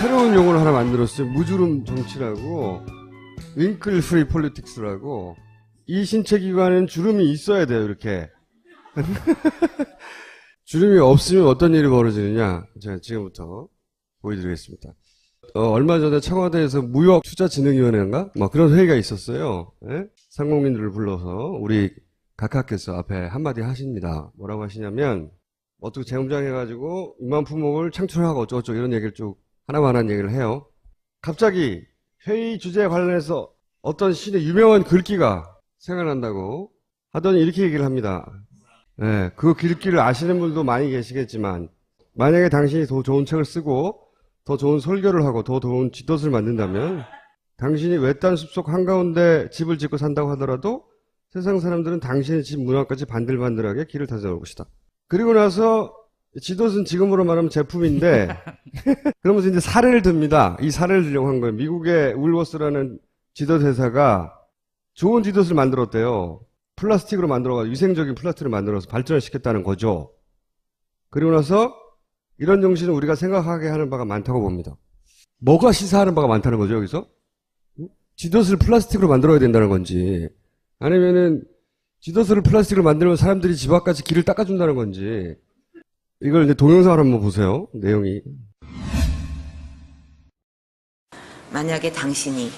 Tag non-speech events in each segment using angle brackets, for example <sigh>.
새로운 용어를 하나 만들었어요. 무주름 정치라고, 윙클 프리 폴리틱스라고. 이 신체 기관은 주름이 있어야 돼요, 이렇게. <laughs> 주름이 없으면 어떤 일이 벌어지느냐. 제가 지금부터 보여드리겠습니다. 어, 얼마 전에 청와대에서 무역투자진흥위원회인가? 뭐 그런 회의가 있었어요. 예? 상공민들을 불러서 우리 각하께서 앞에 한마디 하십니다. 뭐라고 하시냐면, 어떻게 재무장 해가지고 6만 품목을 창출하고 어쩌고저쩌고 이런 얘기를 쭉 하나만 한 얘기를 해요. 갑자기 회의 주제에 관련해서 어떤 신의 유명한 글귀가 생각난다고 하더니 이렇게 얘기를 합니다. 네, 그 글귀를 아시는 분도 많이 계시겠지만 만약에 당신이 더 좋은 책을 쓰고 더 좋은 설교를 하고 더 좋은 지도를 만든다면 당신이 외딴 숲속 한가운데 집을 짓고 산다고 하더라도 세상 사람들은 당신의 집문 앞까지 반들반들하게 길을 다져놓을 것이다. 그리고 나서 지도는 지금으로 말하면 제품인데 <laughs> 그러면서 이제 사례를 듭니다. 이 사례를 들려고 한 거예요. 미국의 울워스라는 지도 회사가 좋은 지도를 만들었대요. 플라스틱으로 만들어가지고 위생적인 플라스틱을 만들어서 발전을 시켰다는 거죠. 그리고 나서 이런 정신을 우리가 생각하게 하는 바가 많다고 봅니다. 뭐가 시사하는 바가 많다는 거죠, 여기서? 지도스를 플라스틱으로 만들어야 된다는 건지, 아니면은, 지도스를 플라스틱으로 만들면 사람들이 집 앞까지 길을 닦아준다는 건지, 이걸 이제 동영상을 한번 보세요, 내용이. 만약에 당신이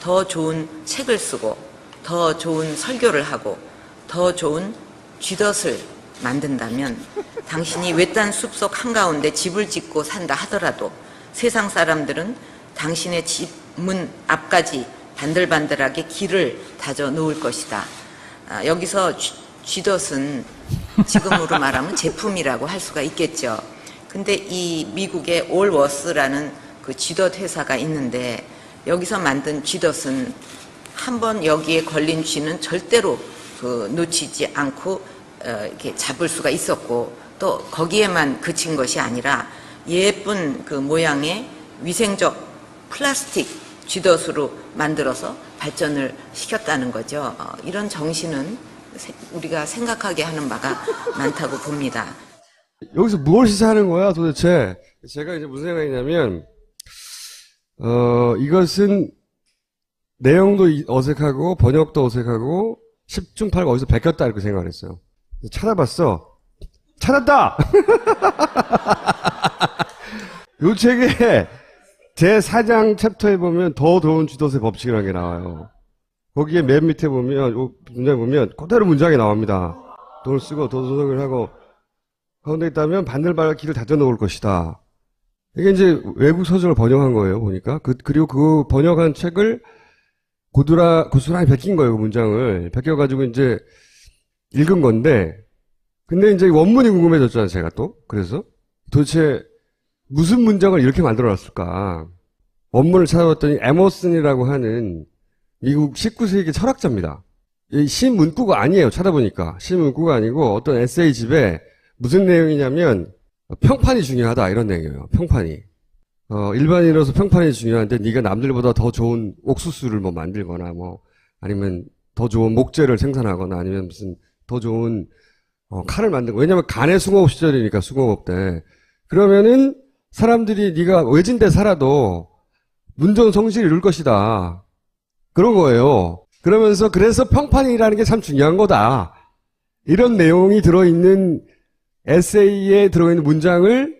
더 좋은 책을 쓰고 더 좋은 설교를 하고 더 좋은 쥐덫을 만든다면 당신이 외딴 숲속 한가운데 집을 짓고 산다 하더라도 세상 사람들은 당신의 집 문 앞까지 반들반들하게 길을 다져 놓을 것이다. 아, 여기서 쥐- 쥐덫은 지금으로 말하면 제품이라고 할 수가 있겠죠. 근데 이 미국의 올워스라는 그 쥐덫 회사가 있는데 여기서 만든 쥐덫은 한 번 여기에 걸린 쥐는 절대로 그 놓치지 않고 어, 이렇게 잡을 수가 있었고 또 거기에만 그친 것이 아니라 예쁜 그 모양의 위생적 플라스틱 쥐덫으로 만들어서 발전을 시켰다는 거죠. 어, 이런 정신은 세- 우리가 생각하게 하는 바가 <laughs> 많다고 봅니다. 여기서 무엇을 시사하는 거야, 도대체? 제가 이제 무슨 생각이냐면, 어, 이것은 내용도 이- 어색하고, 번역도 어색하고, 10중 8구 어디서 베꼈다, 이렇게 생각을 했어요. 찾아봤어. 찾았다! <laughs> 요 책에 제 4장 챕터에 보면 더 좋은 주도세 법칙이라는 게 나와요. 거기에 맨 밑에 보면, 요 문장에 보면, 그대로 문장이 나옵니다. 돈을 쓰고, 더 소득을 하고, 가운데 있다면 바늘바늘 길을 닫아 놓을 것이다. 이게 이제 외국 서적을 번역한 거예요, 보니까. 그, 그리고 그 번역한 책을 고드라, 고스란히 베낀 거예요, 그 문장을. 베껴가지고 이제 읽은 건데, 근데 이제 원문이 궁금해졌잖아요, 제가 또. 그래서 도대체 무슨 문장을 이렇게 만들어 놨을까. 원문을 찾아봤더니 에머슨이라고 하는 미국 19세기 철학자입니다. 이 신문구가 아니에요, 찾아보니까. 신문구가 아니고 어떤 에세이 집에 무슨 내용이냐면 평판이 중요하다 이런 내용이에요. 평판이. 어, 일반인으로서 평판이 중요한데 네가 남들보다 더 좋은 옥수수를 뭐 만들거나 뭐 아니면 더 좋은 목재를 생산하거나 아니면 무슨 더 좋은 어, 칼을 만들고 왜냐면 간의 숭어업 시절이니까 숭어업 때 그러면은 사람들이 네가 외진데 살아도 문전 성실을 이룰 것이다 그런 거예요. 그러면서 그래서 평판이라는 게 참 중요한 거다. 이런 내용이 들어있는 에세이에 들어있는 문장을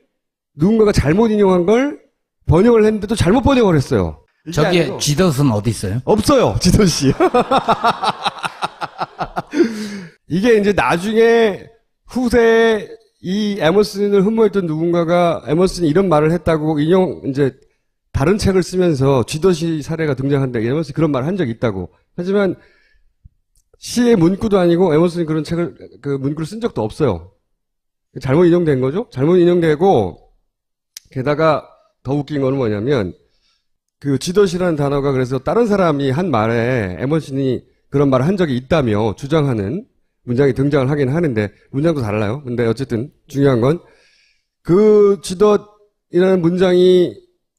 누군가가 잘못 인용한 걸 번역을 했는데도 잘못 번역을 했어요. 저기에 쥐덫은 어디 있어요? 없어요, 지돈 씨. <laughs> 이게 이제 나중에 후세에 이 에머슨을 흠모했던 누군가가 에머슨이 이런 말을 했다고 인용 이제 다른 책을 쓰면서 쥐덫이 사례가 등장한다. 에머슨이 그런 말을 한 적이 있다고. 하지만 시의 문구도 아니고 에머슨이 그런 책을 그 문구를 쓴 적도 없어요. 잘못 인용된 거죠? 잘못 인용되고 게다가 더 웃긴 거는 뭐냐면 그 지도시라는 단어가 그래서 다른 사람이 한 말에 에머슨이 그런 말을 한 적이 있다며 주장하는 문장이 등장을 하긴 하는데 문장도 달라요. 근데 어쨌든 중요한 건 그 지도이라는 문장이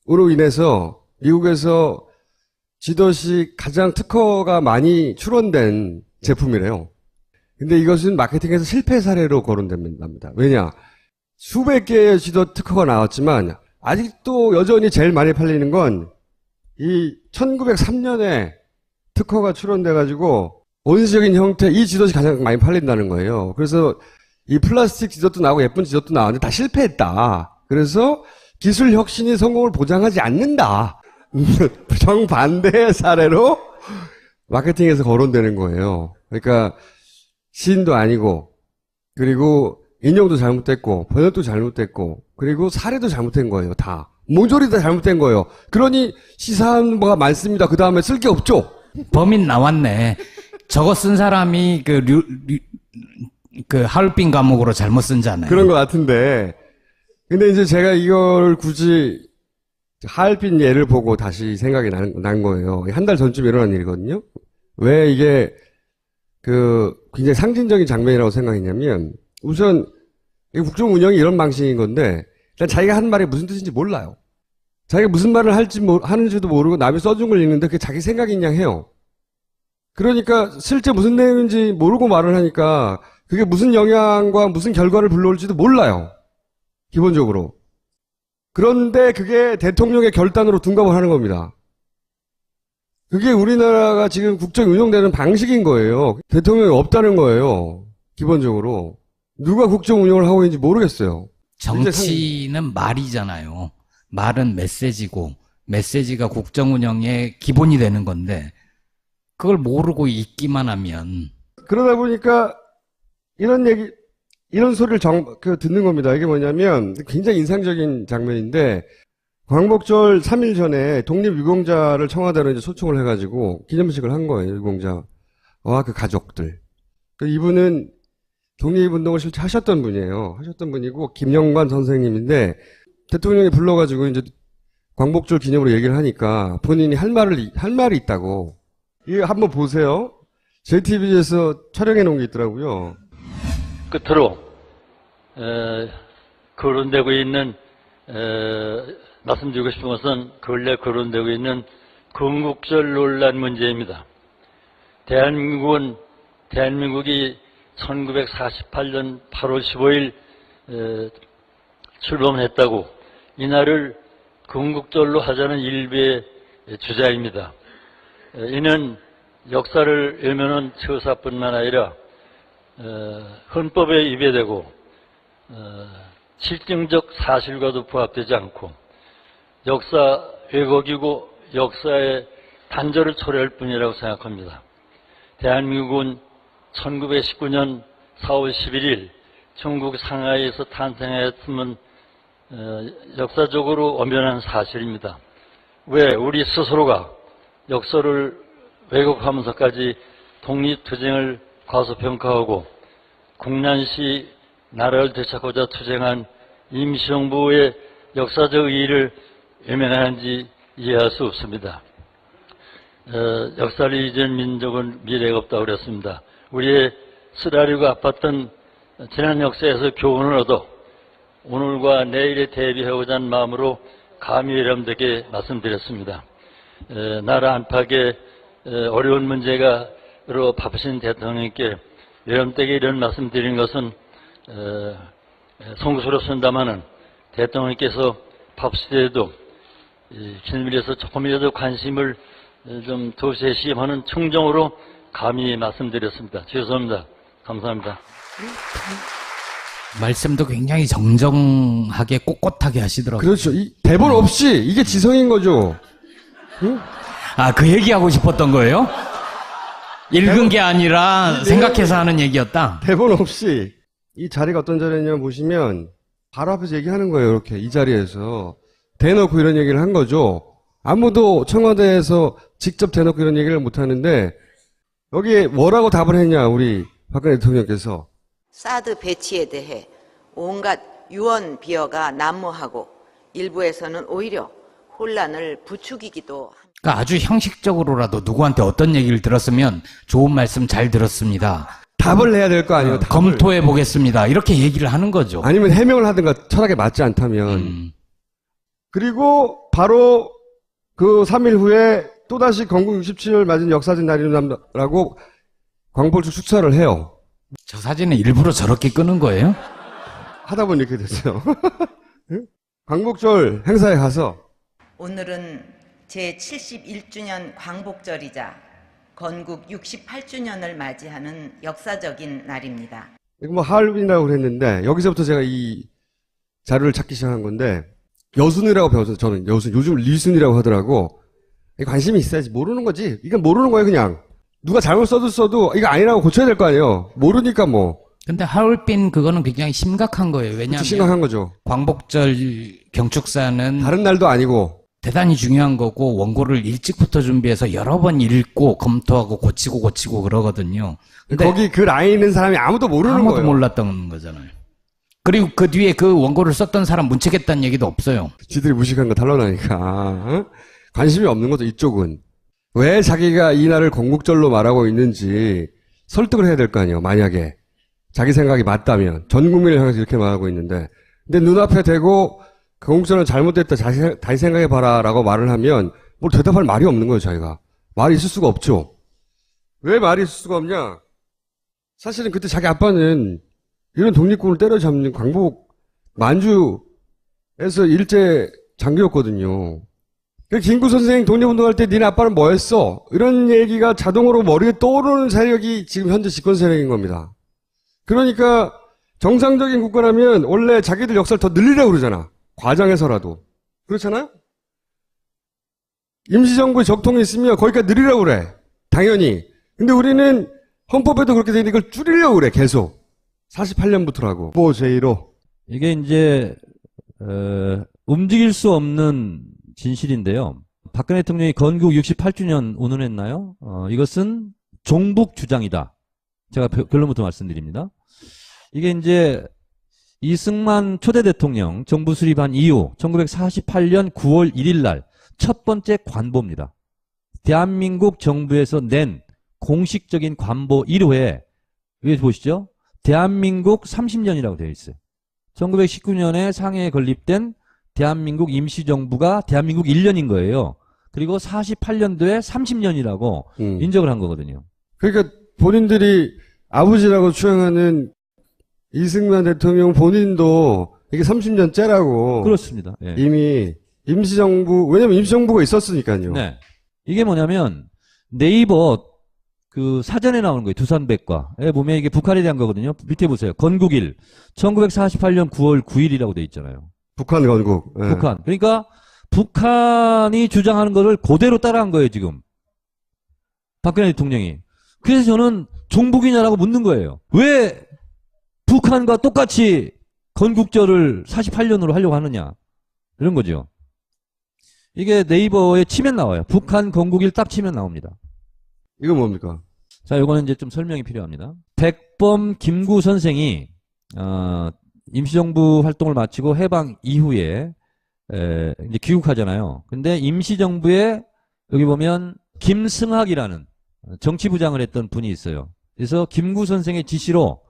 으로 인해서 미국에서 지도시 가장 특허가 많이 출원된 제품이래요. 근데 이것은 마케팅에서 실패 사례로 거론됩니다. 왜냐? 수백 개의 지도 특허가 나왔지만 아직도 여전히 제일 많이 팔리는 건 이 1903년에 특허가 출원돼가지고 원시적인 형태 이 지도시 가장 많이 팔린다는 거예요. 그래서 이 플라스틱 지도도 나오고 예쁜 지도도 나왔는데 다 실패했다. 그래서 기술 혁신이 성공을 보장하지 않는다. <laughs> 정반대의 사례로 마케팅에서 거론되는 거예요. 그러니까 시인도 아니고 그리고 인용도 잘못됐고 번역도 잘못됐고 그리고 사례도 잘못된 거예요. 다 모조리 다 잘못된 거예요. 그러니 시사한 바가 많습니다. 그 다음에 쓸 게 없죠. 범인 나왔네. 저거 쓴 사람이 그 류, 류- 그 하얼빈 감옥으로 잘못 쓴잖아요. 그런 것 같은데 근데 이제 제가 이걸 굳이 하얼빈 예를 보고 다시 생각이 난, 난 거예요. 한 달 전쯤 일어난 일이거든요. 왜 이게 그 굉장히 상징적인 장면이라고 생각했냐면 우선 이 국정 운영이 이런 방식인 건데 일단 자기가 하는 말이 무슨 뜻인지 몰라요. 자기가 무슨 말을 할지 모- 하는지도 모르고 남이 써준 걸 읽는데 그게 자기 생각인 양 해요. 그러니까 실제 무슨 내용인지 모르고 말을 하니까 그게 무슨 영향과 무슨 결과를 불러올지도 몰라요. 기본적으로. 그런데 그게 대통령의 결단으로 둔갑을 하는 겁니다. 그게 우리나라가 지금 국정이 운영되는 방식인 거예요. 대통령이 없다는 거예요. 기본적으로. 누가 국정 운영을 하고 있는지 모르겠어요. 정치는 말이잖아요. 말은 메시지고 메시지가 국정 운영의 기본이 되는 건데 그걸 모르고 있기만 하면 그러다 보니까 이런 얘기, 이런 소리를 정, 그 듣는 겁니다. 이게 뭐냐면 굉장히 인상적인 장면인데 광복절 3일 전에 독립유공자를 청와대로 이제 초청을 해가지고 기념식을 한 거예요. 유공자와 그 가족들. 그 이분은 독립운동을 실제 하셨던 분이에요. 하셨던 분이고 김영관 선생님인데 대통령이 불러가지고 이제 광복절 기념으로 얘기를 하니까 본인이 할 말을 할 말이 있다고. 이거 한번 보세요. JTBC에서 촬영해 놓은 게 있더라고요. 끝으로 에, 거론되고 있는 에, 말씀드리고 싶은 것은 근래 거론되고 있는 건국절 논란 문제입니다. 대한민국은 대한민국이 1948년 8월 15일 에, 출범했다고 이날을 건국절로 하자는 일부의 주장입니다. 에, 이는 역사를 읽으면 처사뿐만 아니라 어, 헌법에 위배되고 어, 실증적 사실과도 부합되지 않고 역사 왜곡이고 역사의 단절을 초래할 뿐이라고 생각합니다. 대한민국은 1919년 4월 11일 중국 상하이에서 탄생했음은 어, 역사적으로 엄연한 사실입니다. 왜 우리 스스로가 역사를 왜곡하면서까지 독립투쟁을 과소평가하고 국난시 나라를 되찾고자 투쟁한 임시정부의 역사적 의의를 외면하는지 이해할 수 없습니다. 어, 역사를 잊은 민족은 미래가 없다고 그랬습니다. 우리의 쓰라리고 아팠던 지난 역사에서 교훈을 얻어 오늘과 내일에 대비하고자 하는 마음으로 감히 여러분들께 말씀드렸습니다. 에, 나라 안팎의 에, 어려운 문제가 로 바쁘신 대통령께 여러분들에게 이런 말씀 드리는 것은 에, 에, 송구스럽습니다마는 대통령께서 바쁘시더라도 신밀에서 조금이라도 관심을 에, 좀 도시시험 하는 충정으로 감히 말씀드렸습니다. 죄송합니다. 감사합니다. 말씀도 굉장히 정정하게 꼿꼿하게 하시더라고요. 그렇죠. 이 대본 없이 이게 지성인 거죠. 아, 그 얘기하고 싶었던 거예요? 읽은 게 아니라 생각해서 하는 얘기였다. 대본 없이 이 자리가 어떤 자리냐면 보시면 바로 앞에서 얘기하는 거예요. 이렇게 이 자리에서 대놓고 이런 얘기를 한 거죠. 아무도 청와대에서 직접 대놓고 이런 얘기를 못 하는데 여기에 뭐라고 답을 했냐 우리 박근혜 대통령께서 사드 배치에 대해 온갖 유언 비어가 난무하고 일부에서는 오히려 혼란을 부추기기도 합니다. 그러니까 아주 형식적으로라도 누구한테 어떤 얘기를 들었으면 좋은 말씀 잘 들었습니다. 답을 해야 될 거 아니에요. 답을. 검토해 보겠습니다. 이렇게 얘기를 하는 거죠. 아니면 해명을 하든가 철학에 맞지 않다면 음. 그리고 바로 그 3일 후에 또다시 건국 67을 맞은 역사적 날이라고 광복절 축사를 해요. 저 사진은 일부러 저렇게 끄는 거예요? 하다 보니 이렇게 됐어요. <laughs> 광복절 행사에 가서 오늘은 제 71주년 광복절이자 건국 68주년을 맞이하는 역사적인 날입니다. 이거 뭐 하얼빈이라고 그랬는데 여기서부터 제가 이 자료를 찾기 시작한 건데 여순이라고 배웠어요. 저는 여순. 요즘 리순이라고 하더라고. 관심이 있어야지 모르는 거지. 이건 모르는 거예요, 그냥. 누가 잘못 써도 써도 이거 아니라고 고쳐야 될 거 아니에요. 모르니까 뭐 근데 하얼빈 그거는 굉장히 심각한 거예요. 왜냐하면 심각한 거죠. 광복절 경축사는 다른 날도 아니고 대단히 중요한 거고 원고를 일찍부터 준비해서 여러 번 읽고 검토하고 고치고 고치고 그러거든요. 근데 거기 그 라인 있는 사람이 아무도 모르는 아무도 거예요. 몰랐던 거잖아요. 그리고 그 뒤에 그 원고를 썼던 사람 문책했다는 얘기도 없어요. 지들이 무식한 거 탈러나니까 어? 관심이 없는 거죠 이쪽은 왜 자기가 이 날을 건국절로 말하고 있는지 설득을 해야 될 거 아니에요 만약에 자기 생각이 맞다면 전 국민을 향해서 이렇게 말하고 있는데 근데 눈앞에 대고 건국절은 잘못됐다 다시, 생- 다시 생각해봐라 라고 말을 하면 뭘 대답할 말이 없는 거예요 자기가 말이 있을 수가 없죠 왜 말이 있을 수가 없냐 사실은 그때 자기 아빠는 이런 독립군을 때려잡는 광복 만주에서 일제 장교였거든요. 그 김구 선생 독립운동할 때 니네 아빠는 뭐 했어? 이런 얘기가 자동으로 머리에 떠오르는 세력이 지금 현재 집권 세력인 겁니다. 그러니까 정상적인 국가라면 원래 자기들 역사를 더 늘리려고 그러잖아. 과장해서라도. 그렇잖아요? 임시정부의 적통이 있으면 거기까지 늘리려고 그래. 당연히. 근데 우리는 헌법에도 그렇게 되는데 이걸 줄이려고 그래, 계속. 48년부터라고. 뭐 제1호. 이게 이제 어, 움직일 수 없는 진실인데요. 박근혜 대통령이 건국 68주년 운운했나요? 어, 이것은 종북 주장이다. 제가 벼- 결론부터 말씀드립니다. 이게 이제 이승만 초대 대통령 정부 수립한 이후 1948년 9월 1일 날 첫 번째 관보입니다. 대한민국 정부에서 낸 공식적인 관보 1호에 위에 보시죠. 대한민국 30년이라고 되어 있어요. 1919년에 상해에 건립된 대한민국 임시정부가 대한민국 1년인 거예요. 그리고 48년도에 30년이라고 음. 인정을 한 거거든요. 그러니까 본인들이 아버지라고 추앙하는 이승만 대통령 본인도 이게 30년째라고 그렇습니다. 예. 이미 임시정부 왜냐면 임시정부가 있었으니까요. 네. 이게 뭐냐면 네이버 그 사전에 나오는 거예요. 두산백과에 보면 이게 북한에 대한 거거든요. 밑에 보세요. 건국일 1948년 9월 9일이라고 돼 있잖아요. 북한 건국. 예. 북한. 그러니까 북한이 주장하는 거를 그대로 따라한 거예요, 지금. 박근혜 대통령이. 그래서 저는 종북이냐라고 묻는 거예요. 왜 북한과 똑같이 건국절을 48년으로 하려고 하느냐. 이런 거죠. 이게 네이버에 치면 나와요. 북한 건국일 딱 치면 나옵니다. 이건 뭡니까? 자, 요거는 이제 좀 설명이 필요합니다. 백범 김구 선생이 어, 임시정부 활동을 마치고 해방 이후에 에, 이제 귀국하잖아요. 근데 임시정부에 여기 보면 김승학이라는 정치부장을 했던 분이 있어요. 그래서 김구 선생의 지시로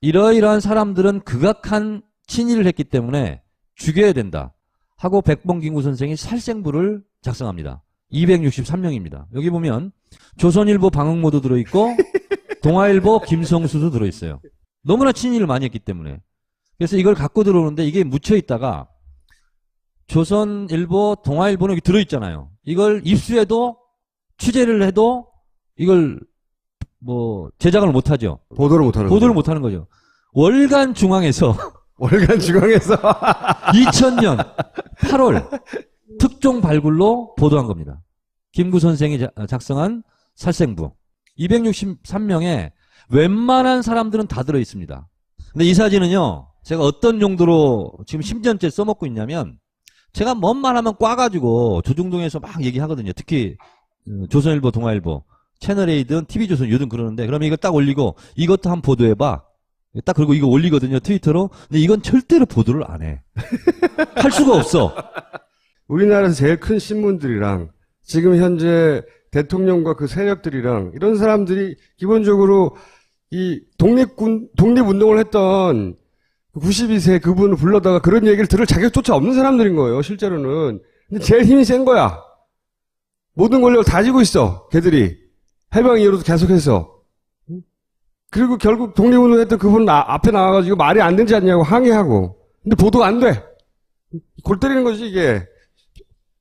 이러이러한 사람들은 극악한 친일을 했기 때문에 죽여야 된다. 하고 백범 김구 선생이 살생부를 작성합니다. 263명입니다. 여기 보면 조선일보 방응모도 들어있고 <laughs> 동아일보 김성수도 들어있어요. 너무나 친일을 많이 했기 때문에. 그래서 이걸 갖고 들어오는데 이게 묻혀 있다가 조선일보, 동아일보는 여기 들어있잖아요. 이걸 입수해도 취재를 해도 이걸 뭐 제작을 못 하죠. 보도를 못 하는 보도를 거죠. 못 하는 거죠. 월간 중앙에서 <laughs> 월간 중앙에서 <laughs> 2000년 8월 특종 발굴로 보도한 겁니다. 김구 선생이 자- 작성한 살생부. 263명에 웬만한 사람들은 다 들어 있습니다. 근데 이 사진은요, 제가 어떤 용도로 지금 10년째 써먹고 있냐면, 제가 뭔 말 하면 꽈가지고 조중동에서 막 얘기하거든요. 특히, 어, 조선일보, 동아일보, 채널A든 TV조선 요즘 그러는데, 그러면 이거 딱 올리고, 이것도 한번 보도해봐. 딱 그리고 이거 올리거든요, 트위터로. 근데 이건 절대로 보도를 안 해. <laughs> 할 수가 없어. 우리나라에서 제일 큰 신문들이랑 지금 현재 대통령과 그 세력들이랑 이런 사람들이 기본적으로 이 독립군 독립운동을 했던 92세 그분을 불러다가 그런 얘기를 들을 자격조차 없는 사람들인 거예요. 실제로는. 근데 제일 힘이 센 거야. 모든 권력을 다 쥐고 있어. 걔들이 해방 이후로도 계속해서. 그리고 결국 독립운동 했던 그분 은 앞에 나와가지고 말이 안 되지 않냐고 항의하고. 근데 보도가 안 돼. 골 때리는 거지, 이게.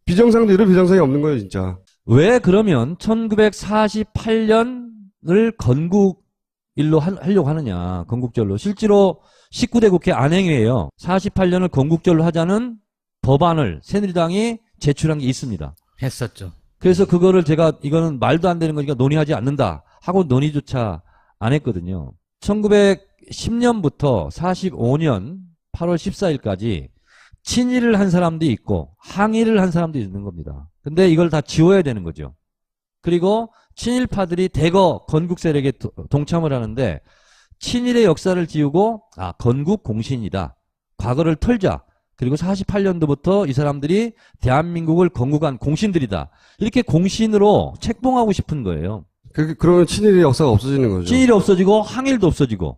비정상도 이런 비정상이 없는 거예요, 진짜. 왜 그러면 1948년을 건국일로 하, 하려고 하느냐, 건국절로. 실제로 19대 국회 안행위에요. 48년을 건국절로 하자는 법안을 새누리당이 제출한 게 있습니다. 했었죠. 그래서 그거를 제가 이거는 말도 안 되는 거니까 논의하지 않는다 하고 논의조차 안 했거든요. 1910년부터 45년 8월 14일까지 친일을 한 사람도 있고 항일을 한 사람도 있는 겁니다. 근데 이걸 다 지워야 되는 거죠. 그리고 친일파들이 대거 건국 세력에 도- 동참을 하는데 친일의 역사를 지우고 아 건국 공신이다. 과거를 털자. 그리고 48년도부터 이 사람들이 대한민국을 건국한 공신들이다. 이렇게 공신으로 책봉하고 싶은 거예요. 그, 그러면 친일의 역사가 없어지는 거죠. 친일이 없어지고 항일도 없어지고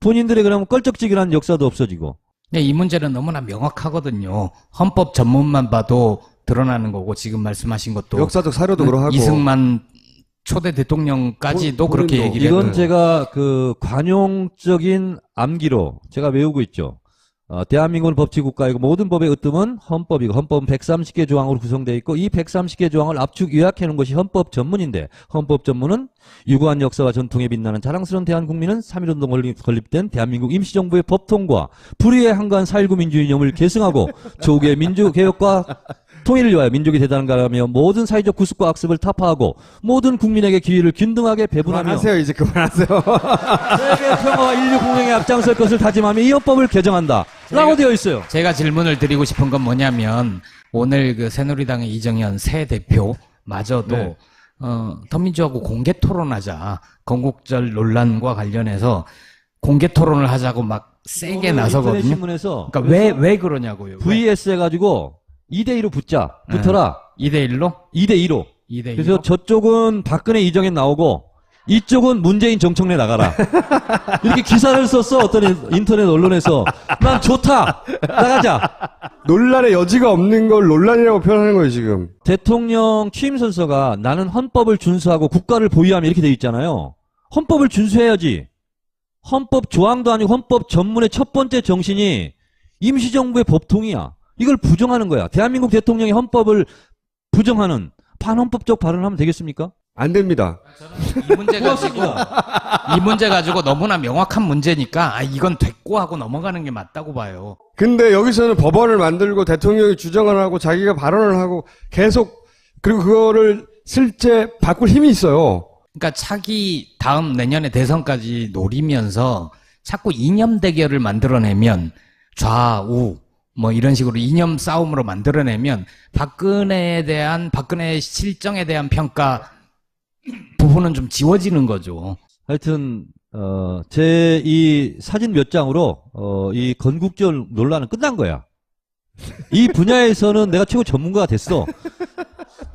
본인들의 그러면 껄쩍지근한 역사도 없어지고 근데 이 문제는 너무나 명확하거든요. 헌법 전문만 봐도 드러나는 거고 지금 말씀하신 것도 역사적 사료도 그러하고. 이승만 초대 대통령까지도 본- 그렇게. 얘기를 이건 제가 그 관용적인 암기로 제가 외우고 있죠. 어, 대한민국은 법치국가이고 모든 법의 으뜸은 헌법이고 헌법은 130개 조항으로 구성되어 있고 이 130개 조항을 압축 요약해 놓은 것이 헌법 전문인데 헌법 전문은 유구한 역사와 전통에 빛나는 자랑스러운 대한국민은 3.1운동 건립, 건립된 대한민국 임시정부의 법통과 불의의 한간 4.19 민주이념을 계승하고 조국의 민주개혁과 통일을 위하여 민족이 대단한가라며 모든 사회적 구습과 악습을 타파하고 모든 국민에게 기회를 균등하게 배분하며 그만하세요, 이제 그만하세요. <laughs> 세계 평화와 인류 공행에 앞장설 것을 다짐하며 이 헌법을 개정한다. 라고 되어 있어요. 제가 질문을 드리고 싶은 건 뭐냐면 오늘 그 새누리당의 이정현 새 대표 마저도 네. 어, 더민주하고 공개 토론하자 건국절 논란과 관련해서 공개 토론을 하자고 막 세게 나서거든요. 신문에서 그러니까 왜 왜 그러냐고요. VS 해가지고 2대2로 붙자. 붙어라. 2대 1로? 2대2로. 2대 1로? 그래서 저쪽은 박근혜 이정현 나오고 이쪽은 문재인 정청래 나가라. <laughs> 이렇게 기사를 썼어. 어떤 인터넷 언론에서. 난 좋다. 나가자. 논란의 여지가 없는 걸 논란이라고 표현하는 거예요, 지금. 대통령 취임 선서가 나는 헌법을 준수하고 국가를 보유하며 이렇게 돼 있잖아요. 헌법을 준수해야지. 헌법 조항도 아니고 헌법 전문의 첫 번째 정신이 임시정부의 법통이야. 이걸 부정하는 거야. 대한민국 대통령이 헌법을 부정하는 반헌법적 발언을 하면 되겠습니까? 안 됩니다. 이 문제 <laughs> 가지고 이 문제 가지고 너무나 명확한 문제니까 아 이건 됐고 하고 넘어가는 게 맞다고 봐요. 근데 여기서는 법원을 만들고 대통령이 주장을 하고 자기가 발언을 하고 계속 그리고 그거를 실제 바꿀 힘이 있어요. 그러니까 차기 다음 내년에 대선까지 노리면서 자꾸 이념 대결을 만들어내면 좌우 뭐 이런 식으로 이념 싸움으로 만들어내면 박근혜에 대한 박근혜 실정에 대한 평가 부분은 좀 지워지는 거죠. 하여튼 어, 제 이 사진 몇 장으로 어, 이 건국절 논란은 끝난 거야. 이 분야에서는 내가 최고 전문가가 됐어.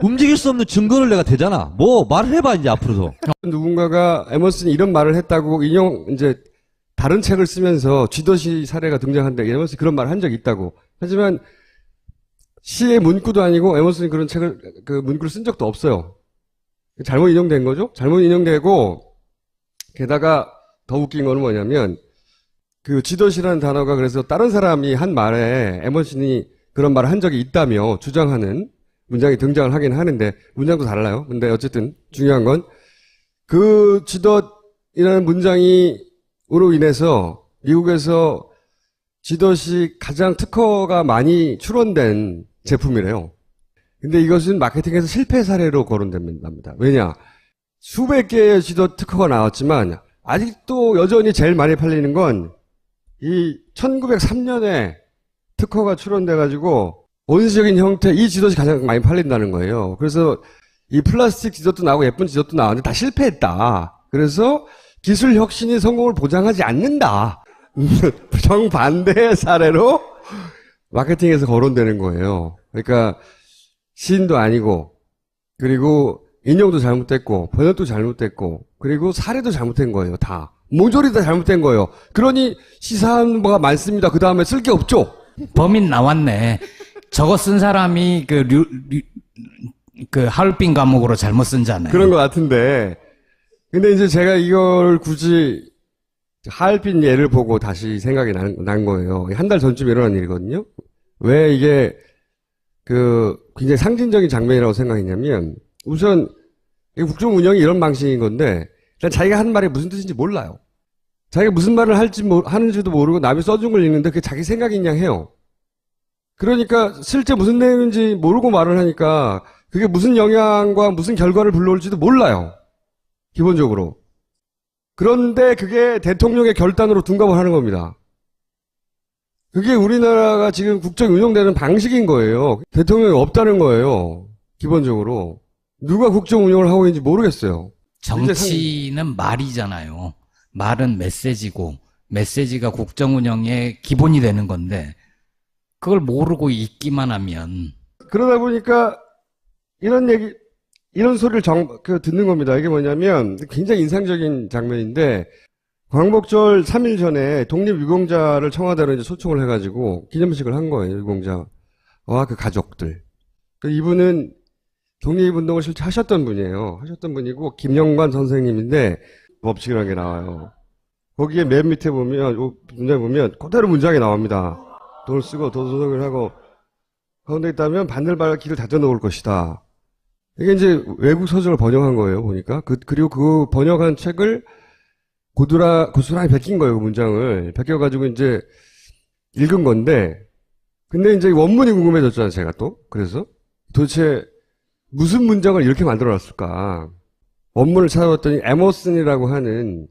움직일 수 없는 증거를 내가 대잖아. 뭐 말을 해봐 이제 앞으로도. 누군가가 에머슨이 이런 말을 했다고 인용 이제 다른 책을 쓰면서 쥐더시 사례가 등장한다. 에머슨이 그런 말을 한 적이 있다고. 하지만 시의 문구도 아니고 에머슨이 그런 책을 그 문구를 쓴 적도 없어요. 잘못 인용된 거죠? 잘못 인용되고 게다가 더 웃긴 거는 뭐냐면 그 쥐더시라는 단어가 그래서 다른 사람이 한 말에 에머슨이 그런 말을 한 적이 있다며 주장하는 문장이 등장을 하긴 하는데 문장도 달라요. 근데 어쨌든 중요한 건 그 지덧이라는 문장이 으로 인해서 미국에서 지덧이 가장 특허가 많이 출원된 제품이래요. 근데 이것은 마케팅에서 실패 사례로 거론됩니다. 왜냐? 수백 개의 지덧 특허가 나왔지만 아직도 여전히 제일 많이 팔리는 건 이 1903년에 특허가 출원돼가지고 원시적인 형태 이 지덧이 가장 많이 팔린다는 거예요. 그래서 이 플라스틱 지덧도 나오고 예쁜 지덧도 나왔는데 다 실패했다. 그래서 기술 혁신이 성공을 보장하지 않는다. <laughs> 정반대의 사례로 마케팅에서 거론되는 거예요. 그러니까 시인도 아니고 그리고 인용도 잘못됐고 번역도 잘못됐고 그리고 사례도 잘못된 거예요. 다 모조리 다 잘못된 거예요. 그러니 시사한 바가 많습니다. 그 다음에 쓸 게 없죠. 범인 나왔네. 저거 쓴 사람이 그 류, 류, 그 하얼빈 과목으로 잘못 쓴잖아요. 그런 것 같은데. 근데 이제 제가 이걸 굳이 하얼빈 예를 보고 다시 생각이 난, 난 거예요. 한 달 전쯤 일어난 일이거든요. 왜 이게 그 굉장히 상징적인 장면이라고 생각했냐면 우선 이 국정 운영이 이런 방식인 건데 일단 자기가 한 말이 무슨 뜻인지 몰라요. 자기가 무슨 말을 할지 모- 하는지도 모르고 남이 써준 걸 읽는데 그게 자기 생각인 양 해요. 그러니까 실제 무슨 내용인지 모르고 말을 하니까 그게 무슨 영향과 무슨 결과를 불러올지도 몰라요. 기본적으로. 그런데 그게 대통령의 결단으로 둔갑을 하는 겁니다. 그게 우리나라가 지금 국정이 운영되는 방식인 거예요. 대통령이 없다는 거예요. 기본적으로. 누가 국정 운영을 하고 있는지 모르겠어요. 정치는 말이잖아요. 말은 메시지고 메시지가 국정 운영의 기본이 되는 건데 그걸 모르고 있기만 하면 그러다 보니까 이런 얘기, 이런 소리를 정, 그 듣는 겁니다. 이게 뭐냐면 굉장히 인상적인 장면인데 광복절 3일 전에 독립유공자를 청와대로 이제 초청을 해가지고 기념식을 한 거예요. 유공자와 그 가족들. 그 이분은 독립운동을 실제 하셨던 분이에요. 하셨던 분이고 김영관 선생님인데 법칙이라는 게 나와요. 거기에 맨 밑에 보면 요 문장에 보면 그대로 문장이 나옵니다. 돈을 쓰고 도덕을 하고 가운데 있다면 반들발 길을 닫아 놓을 것이다. 이게 이제 외국 서적을 번역한 거예요, 보니까. 그, 그리고 그 번역한 책을 고드라, 고스란히 베낀 거예요, 그 문장을. 베껴가지고 이제 읽은 건데, 근데 이제 원문이 궁금해졌잖아요, 제가 또. 그래서 도대체 무슨 문장을 이렇게 만들어 놨을까. 원문을 찾아봤더니 에머슨이라고 하는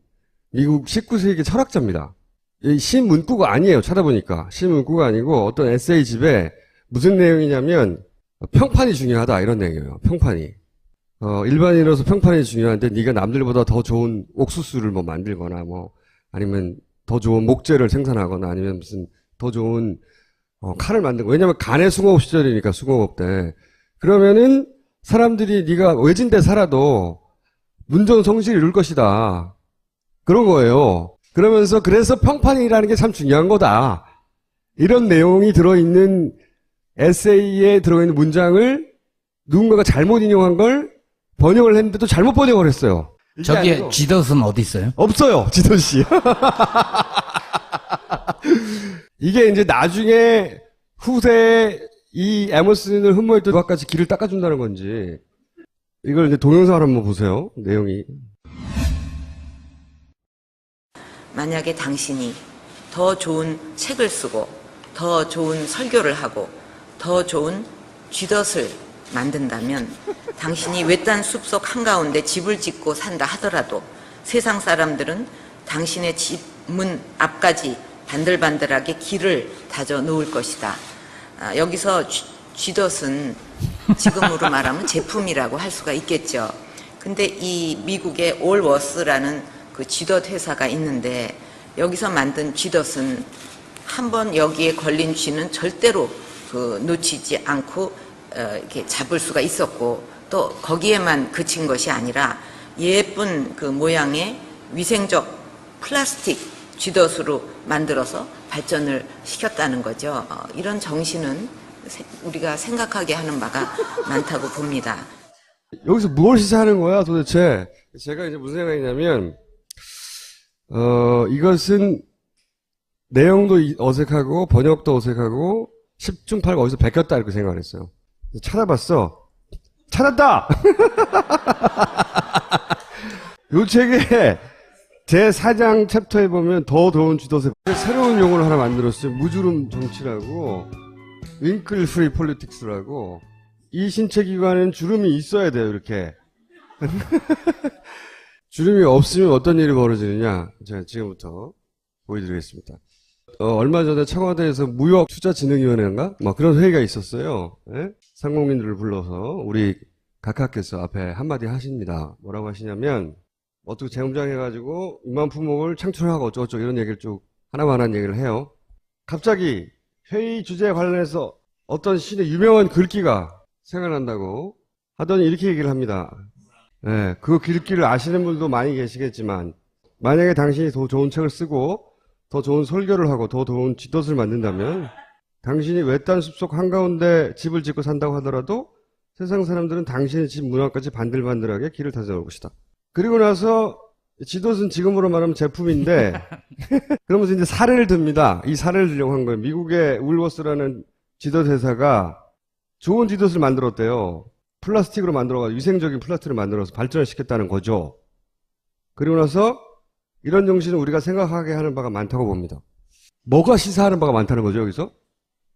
미국 19세기 철학자입니다. 이 신문구가 아니에요, 찾아보니까. 신문구가 아니고 어떤 에세이집에 무슨 내용이냐면 평판이 중요하다 이런 내용이에요. 평판이. 어, 일반인으로서 평판이 중요한데 네가 남들보다 더 좋은 옥수수를 뭐 만들거나 뭐 아니면 더 좋은 목재를 생산하거나 아니면 무슨 더 좋은 어, 칼을 만들고 왜냐면 간의 숭어업 시절이니까 숭어업 때 그러면은 사람들이 네가 외진데 살아도 문전성시를 이룰 것이다. 그런 거예요. 그러면서 그래서 평판이라는 게 참 중요한 거다. 이런 내용이 들어있는 에세이에 들어있는 문장을 누군가가 잘못 인용한 걸 번역을 했는데도 잘못 번역을 했어요. 아니고 쥐덫은 어디 있어요? 없어요, 지돈 씨. <laughs> 이게 이제 나중에 후세에 이 에머슨을 흠모했던 것까지 길을 닦아준다는 건지 이걸 이제 동영상을 한번 보세요. 내용이. 만약에 당신이 더 좋은 책을 쓰고 더 좋은 설교를 하고 더 좋은 쥐덫을 만든다면 당신이 외딴 숲속 한가운데 집을 짓고 산다 하더라도 세상 사람들은 당신의 집 문 앞까지 반들반들하게 길을 다져 놓을 것이다. 아, 여기서 쥐- 쥐덫은 지금으로 말하면 제품이라고 할 수가 있겠죠. 근데 이 미국의 올워스라는 그 쥐덫 회사가 있는데 여기서 만든 쥐덫은 한번 여기에 걸린 쥐는 절대로 그 놓치지 않고 어, 이렇게 잡을 수가 있었고 또 거기에만 그친 것이 아니라 예쁜 그 모양의 위생적 플라스틱 쥐덫으로 만들어서 발전을 시켰다는 거죠. 어, 이런 정신은 세- 우리가 생각하게 하는 바가 <laughs> 많다고 봅니다. 여기서 무엇을 시사하는 거야, 도대체? 제가 이제 무슨 생각이냐면, 어, 이것은 내용도 이- 어색하고, 번역도 어색하고, 10중 8구 어디서 베꼈다, 이렇게 생각을 했어요. 찾아봤어. 찾았다! <laughs> 요 책에 제 4장 챕터에 보면 더 더운 쥐덫에 새로운 용어를 하나 만들었어요. 무주름 정치라고, 윙클 프리 폴리틱스라고, 이 신체 기관엔 주름이 있어야 돼요, 이렇게. <laughs> 주름이 없으면 어떤 일이 벌어지느냐? 제가 지금부터 보여드리겠습니다. 어, 얼마 전에 청와대에서 무역 투자 진흥위원회인가? 뭐 그런 회의가 있었어요. 예? 상공민들을 불러서 우리 각하께서 앞에 한마디 하십니다. 뭐라고 하시냐면, 어떻게 재무장해가지고 2만 품목을 창출하고 어쩌고저쩌고 이런 얘기를 쭉 하나만 한 얘기를 해요. 갑자기 회의 주제에 관련해서 어떤 신의 유명한 글귀가 생각난다고 하더니 이렇게 얘기를 합니다. 예, 그 글귀를 아시는 분도 많이 계시겠지만 만약에 당신이 더 좋은 책을 쓰고 더 좋은 설교를 하고 더 좋은 쥐덫을 만든다면 당신이 외딴 숲속 한가운데 집을 짓고 산다고 하더라도 세상 사람들은 당신의 집 문 앞까지 반들반들하게 길을 다져놓을 것이다. 그리고 나서 지도은 지금으로 말하면 제품인데 <laughs> 그러면서 이제 사례를 듭니다. 이 사례를 들려고 한 거예요. 미국의 울워스라는 지도대사가 좋은 지도를 만들었대요. 플라스틱으로 만들어가지고 위생적인 플라스틱을 만들어서 발전을 시켰다는 거죠. 그리고 나서 이런 정신을 우리가 생각하게 하는 바가 많다고 봅니다. 뭐가 시사하는 바가 많다는 거죠, 여기서?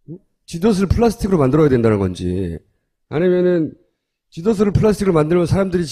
응? 지도스를 플라스틱으로 만들어야 된다는 건지, 아니면은 지도스를 플라스틱으로 만들면 사람들이 집